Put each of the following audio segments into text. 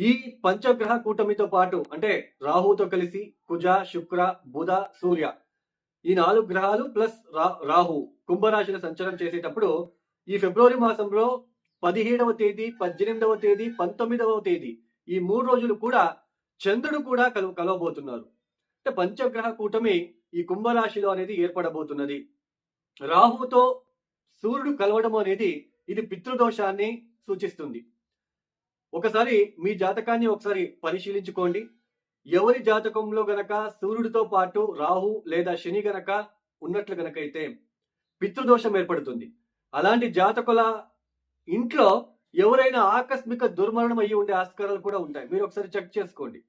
ఈ పంచగ్రహ కూటమితో పాటు అంటే రాహుతో కలిసి కుజ శుక్ర బుధ సూర్య ఈ నాలుగు గ్రహాలు ప్లస్ రా రాహు కుంభరాశిలో సంచారం చేసేటప్పుడు ఈ ఫిబ్రవరి మాసంలో పదిహేడవ తేదీ పద్దెనిమిదవ తేదీ పంతొమ్మిదవ తేదీ ఈ మూడు రోజులు కూడా చంద్రుడు కూడా కలు కలవబోతున్నారు. అంటే పంచగ్రహ కూటమి ఈ కుంభరాశిలో అనేది ఏర్పడబోతున్నది. రాహుతో సూర్యుడు కలవడం అనేది ఇది పితృదోషాన్ని సూచిస్తుంది. ఒకసారి మీ జాతకాన్ని ఒకసారి పరిశీలించుకోండి. ఎవరి జాతకంలో గనక సూర్యుడితో పాటు రాహు లేదా శని గనక ఉన్నట్లు గనకైతే పితృదోషం ఏర్పడుతుంది. అలాంటి జాతకుల ఇంట్లో ఎవరైనా ఆకస్మిక దుర్మరణం అయ్యి ఉండే ఆస్కారాలు కూడా ఉంటాయి. మీరు ఒకసారి చెక్ చేసుకోండి.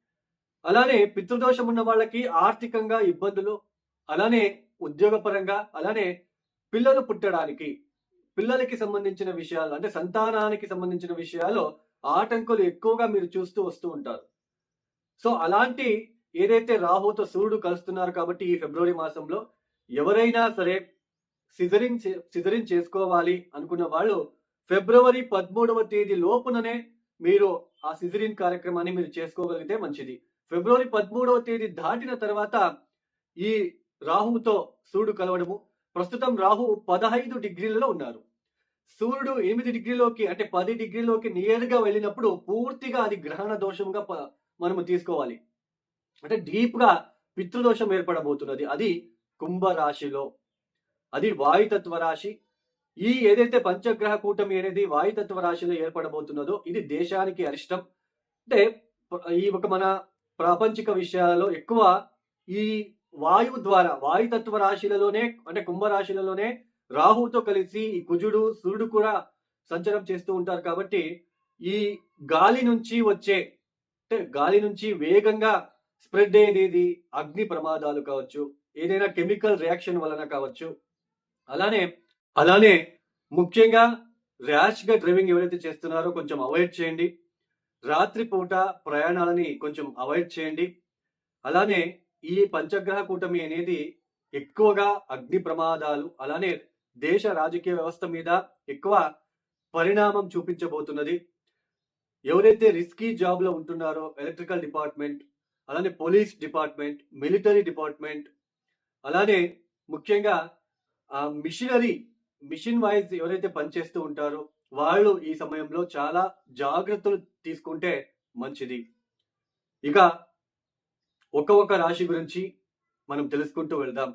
అలానే పితృదోషం ఉన్న వాళ్ళకి ఆర్థికంగా ఇబ్బందులు అలానే ఉద్యోగపరంగా అలానే పిల్లలు పుట్టడానికి పిల్లలకి సంబంధించిన విషయాలు అంటే సంతానానికి సంబంధించిన విషయాలు ఆటంకులు ఎక్కువగా మీరు చూస్తూ వస్తూ ఉంటారు. సో అలాంటి ఏదైతే రాహుతో సూర్యుడు కలుస్తున్నారు కాబట్టి ఈ ఫిబ్రవరి మాసంలో ఎవరైనా సరే సిజరింగ్ సిజరింగ్ చేసుకోవాలి అనుకున్న వాళ్ళు ఫిబ్రవరి పదమూడవ తేదీ లోపుననే మీరు ఆ సిజరిన్ కార్యక్రమాన్ని మీరు చేసుకోగలిగితే మంచిది. ఫిబ్రవరి పదమూడవ తేదీ దాటిన తర్వాత ఈ రాహుతో సూర్యుడు కలవడము ప్రస్తుతం రాహు పదహైదు డిగ్రీలలో ఉన్నారు. సూర్యుడు ఎనిమిది డిగ్రీలోకి అంటే పది డిగ్రీలోకి నియర్గా వెళ్ళినప్పుడు పూర్తిగా అది గ్రహణ దోషంగా మనము తీసుకోవాలి. అంటే డీప్గా పితృదోషం ఏర్పడబోతున్నది. అది కుంభ రాశిలో అది వాయుతత్వ రాశి. ఈ ఏదైతే పంచగ్రహ కూటమి అనేది వాయుతత్వ రాశిలో ఏర్పడబోతున్నదో ఇది దేశానికి అరిష్టం. అంటే ఈ ఒక మన ప్రాపంచిక విషయాలలో ఎక్కువ ఈ వాయువు ద్వారా వాయుతత్వ రాశిలలోనే అంటే కుంభ రాశిలలోనే రాహుతో కలిసి ఈ కుజుడు సూర్యుడు కూడా సంచారం చేస్తూ ఉంటారు కాబట్టి ఈ గాలి నుంచి వచ్చే అంటే గాలి నుంచి వేగంగా స్ప్రెడ్ అయ్యేది అగ్ని ప్రమాదాలు కావచ్చు ఏదైనా కెమికల్ రియాక్షన్ వలన కావచ్చు. అలానే అలానే ముఖ్యంగా ర్యాష్గా డ్రైవింగ్ ఎవరైతే చేస్తున్నారో కొంచెం అవాయిడ్ చేయండి. రాత్రిపూట ప్రయాణాలని కొంచెం అవాయిడ్ చేయండి. అలానే ఈ పంచగ్రహ కూటమి అనేది ఎక్కువగా అగ్ని ప్రమాదాలు అలానే దేశ రాజకీయ వ్యవస్థ మీద ఎక్కువ పరిణామం చూపించబోతున్నది. ఎవరైతే రిస్కీ జాబ్లో ఉంటున్నారో ఎలక్ట్రికల్ డిపార్ట్మెంట్ అలానే పోలీస్ డిపార్ట్మెంట్ మిలిటరీ డిపార్ట్మెంట్ అలానే ముఖ్యంగా ఆ మిషనరీ మిషన్ వైజ్ ఎవరైతే పనిచేస్తూ ఉంటారో వాళ్ళు ఈ సమయంలో చాలా జాగ్రత్తలు తీసుకుంటే మంచిది. ఇక ఒక రాశి గురించి మనం తెలుసుకుంటూ వెళ్దాం.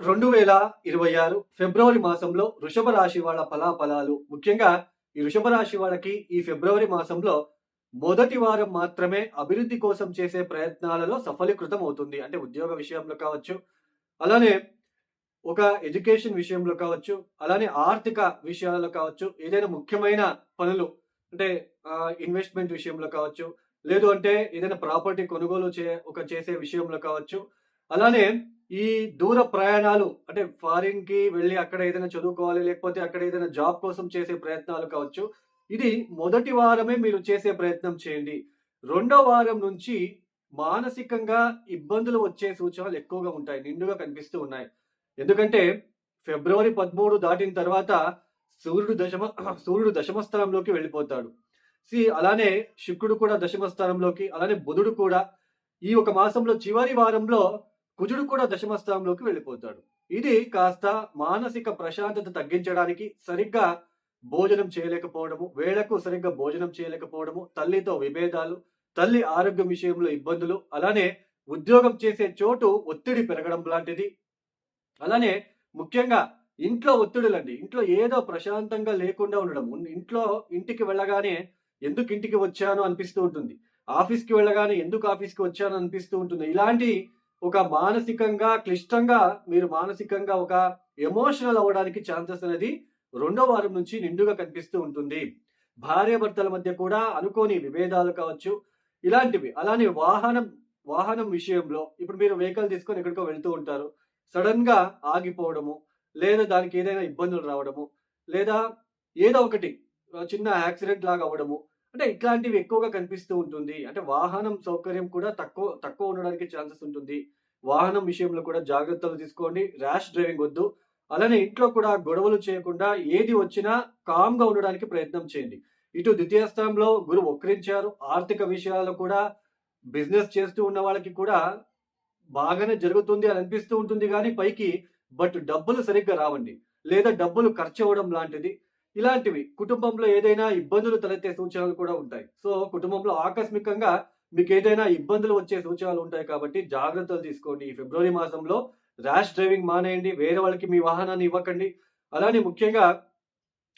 రెండు వేల ఇరవై ఆరు ఫిబ్రవరి మాసంలో వృషభ రాశి వాళ్ళ ఫలాఫలాలు. ముఖ్యంగా ఈ వృషభ రాశి వాళ్ళకి ఈ ఫిబ్రవరి మాసంలో మొదటి వారం మాత్రమే అభివృద్ధి కోసం చేసే ప్రయత్నాలలో సఫలీకృతం అవుతుంది. అంటే ఉద్యోగ విషయంలో కావచ్చు అలానే ఒక ఎడ్యుకేషన్ విషయంలో కావచ్చు అలానే ఆర్థిక విషయాలలో కావచ్చు ఏదైనా ముఖ్యమైన పనులు అంటే ఇన్వెస్ట్మెంట్ విషయంలో కావచ్చు లేదు అంటే ఏదైనా ప్రాపర్టీ కొనుగోలు చే ఒక చేసే విషయంలో కావచ్చు అలానే ఈ దూర ప్రయాణాలు అంటే ఫారిన్కి వెళ్ళి అక్కడ ఏదైనా చదువుకోవాలి లేకపోతే అక్కడ ఏదైనా జాబ్ కోసం చేసే ప్రయత్నాలు కావచ్చు ఇది మొదటి వారమే మీరు చేసే ప్రయత్నం చేయండి. రెండో వారం నుంచి మానసికంగా ఇబ్బందులు వచ్చే సూచనలు ఎక్కువగా ఉంటాయి నిండుగా కనిపిస్తూ ఉన్నాయి. ఎందుకంటే ఫిబ్రవరి పదమూడు దాటిన తర్వాత సూర్యుడు దశమ సూర్యుడు దశమ స్థానంలోకి వెళ్ళిపోతాడు. సి అలానే శుక్రుడు కూడా దశమ స్థానంలోకి అలానే బుధుడు కూడా ఈ ఒక మాసంలో చివరి వారంలో కుజుడు కూడా దశమస్థానంలోకి వెళ్ళిపోతాడు. ఇది కాస్త మానసిక ప్రశాంతత తగ్గించడానికి సరిగ్గా భోజనం చేయలేకపోవడము వేళకు సరిగ్గా భోజనం చేయలేకపోవడము తల్లితో విభేదాలు తల్లి ఆరోగ్యం విషయంలో ఇబ్బందులు అలానే ఉద్యోగం చేసే చోటు ఒత్తిడి పెరగడం లాంటిది. అలానే ముఖ్యంగా ఇంట్లో ఒత్తిడులండి. ఇంట్లో ఏదో ప్రశాంతంగా లేకుండా ఉండడం. ఇంట్లో ఇంటికి వెళ్ళగానే ఎందుకు ఇంటికి వచ్చాను అనిపిస్తూ ఉంటుంది. ఆఫీస్కి వెళ్ళగానే ఎందుకు ఆఫీస్కి వచ్చాను అనిపిస్తూ ఉంటుంది. ఇలాంటి ఒక మానసికంగా క్లిష్టంగా మీరు మానసికంగా ఒక ఎమోషనల్ అవ్వడానికి ఛాన్సెస్ అనేది రెండో వారం నుంచి నిండుగా కనిపిస్తూ ఉంటుంది. భార్యాభర్తల మధ్య కూడా అనుకోని విభేదాలు కావచ్చు ఇలాంటివి. అలానే వాహనం వాహనం విషయంలో ఇప్పుడు మీరు వెహికల్ తీసుకొని ఎక్కడికో వెళ్తూ ఉంటారు. సడన్గా ఆగిపోవడము లేదా దానికి ఏదైనా ఇబ్బందులు రావడము లేదా ఏదో ఒకటి చిన్న యాక్సిడెంట్ లాగా అవ్వడము అంటే ఇట్లాంటివి ఎక్కువగా కనిపిస్తూ ఉంటుంది. అంటే వాహనం సౌకర్యం కూడా తక్కువ తక్కువ ఉండడానికి ఛాన్సెస్ ఉంటుంది. వాహనం విషయంలో కూడా జాగ్రత్తలు తీసుకోండి. ర్యాష్ డ్రైవింగ్ వద్దు. అలానే ఇంట్లో కూడా గొడవలు చేయకుండా ఏది వచ్చినా కామ్గా ఉండడానికి ప్రయత్నం చేయండి. ఇటు ద్వితీయ స్థానంలో గురువు వక్రించారు. ఆర్థిక విషయాల్లో కూడా బిజినెస్ చేస్తూ ఉన్న వాళ్ళకి కూడా బాగానే జరుగుతుంది అని అనిపిస్తూ ఉంటుంది కానీ పైకి బట్ డబ్బులు సరిగ్గా రావండి. లేదా డబ్బులు ఖర్చు అవ్వడం లాంటిది. ఇలాంటివి కుటుంబంలో ఏదైనా ఇబ్బందులు తలెత్తే సూచనలు కూడా ఉంటాయి. సో కుటుంబంలో ఆకస్మికంగా మీకు ఏదైనా ఇబ్బందులు వచ్చే సూచనలు ఉంటాయి కాబట్టి జాగ్రత్తలు తీసుకోండి. ఈ ఫిబ్రవరి మాసంలో ర్యాష్ డ్రైవింగ్ మానేయండి. వేరే వాళ్ళకి మీ వాహనాన్ని ఇవ్వకండి. అలానే ముఖ్యంగా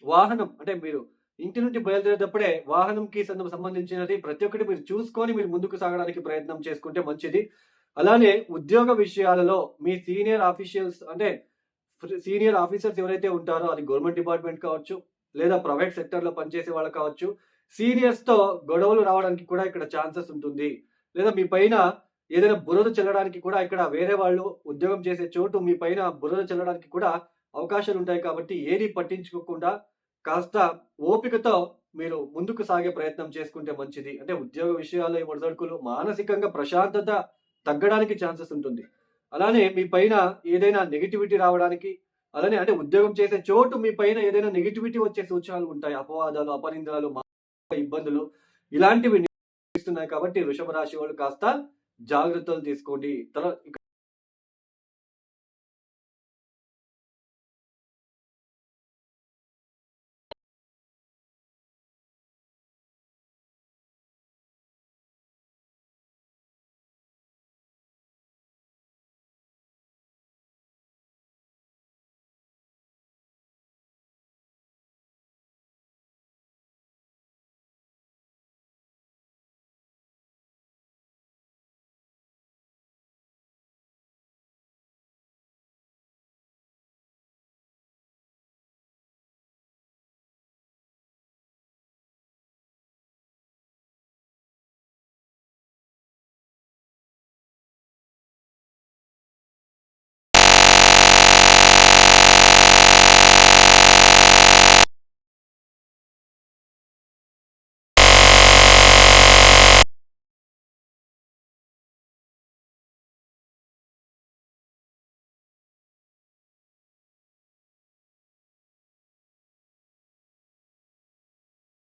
వాహనం అంటే మీరు ఇంటి నుండి బయలుదేరేటప్పుడే వాహనంకి సంద- సంబంధించినది ప్రతి ఒక్కటి మీరు చూసుకొని మీరు ముందుకు సాగడానికి ప్రయత్నం చేసుకుంటే మంచిది. అలానే ఉద్యోగ విషయాలలో మీ సీనియర్ ఆఫీషియల్స్ అంటే సీనియర్ ఆఫీసర్స్ ఎవరైతే ఉంటారో అది గవర్నమెంట్ డిపార్ట్మెంట్ కావచ్చు లేదా ప్రైవేట్ సెక్టర్లో పనిచేసే వాళ్ళు కావచ్చు సీనియర్స్తో గొడవలు రావడానికి కూడా ఇక్కడ ఛాన్సెస్ ఉంటుంది. లేదా మీ పైన ఏదైనా బురద చల్లడానికి కూడా ఇక్కడ వేరే వాళ్ళు ఉద్యోగం చేసే చోటు మీ పైన బురద చల్లడానికి కూడా అవకాశాలు ఉంటాయి కాబట్టి ఏది పట్టించుకోకుండా కాస్త ఓపికతో మీరు ముందుకు సాగే ప్రయత్నం చేసుకుంటే మంచిది. అంటే ఉద్యోగ విషయాల్లో ఈ ఒడిదడుకులు మానసికంగా ప్రశాంతత తగ్గడానికి ఛాన్సెస్ ఉంటుంది. అలానే మీ పైన ఏదైనా నెగిటివిటీ రావడానికి అలానే అంటే ఉద్యోగం చేసే చోటు మీ పైన ఏదైనా నెగిటివిటీ వచ్చే సూచనలు ఉంటాయి. అపవాదాలు అపనిందలు ఇబ్బందులు ఇలాంటివి ఇస్తున్నాయి కాబట్టి వృషభ రాశి వాళ్ళు కాస్త జాగ్రత్తలు తీసుకోండి. తర్వాత